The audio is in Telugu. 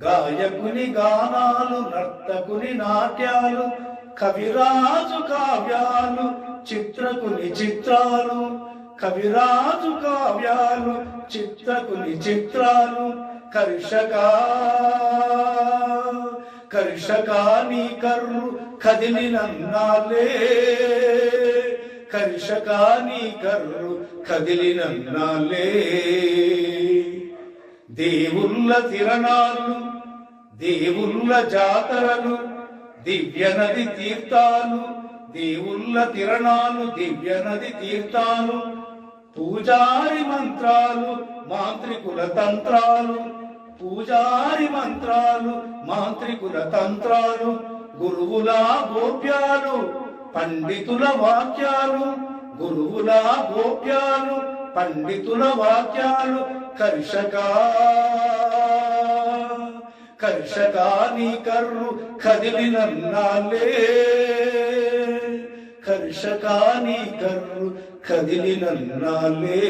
గాయకుని గానాలు నర్తకుని నాట్యాలు కవిరాజు కావ్యాలు చిత్రకుని చిత్రాలు కవిరాజు కావ్యాలు చిత్రకుని చిత్రాలు కర్షకా కర్షకా నీ కర్రు కదిలినన్నాలే కర్షకాని కర్రు కదిలినన్నాలే దేవుళ్ళ తిరణాలు దేవుళ్ళ జాతరలు దివ్య నది తీర్థాలు దేవుళ్ళ తిరణాలు దివ్య నది తీర్థాలు పూజారి మంత్రాలు మాంత్రికుల తంత్రాలు పూజారి మంత్రాలు మాంత్రికుల తంత్రాలు గురువుల గోప్యాలు పండితుల వాక్యాలు గురువుల గోప్యాలు పండితుల వాక్యాలు కర్షక. కర్షకాని కర్రు కదిలినన్నాలే కర్షకాని కర్రు కదిలినన్నాలే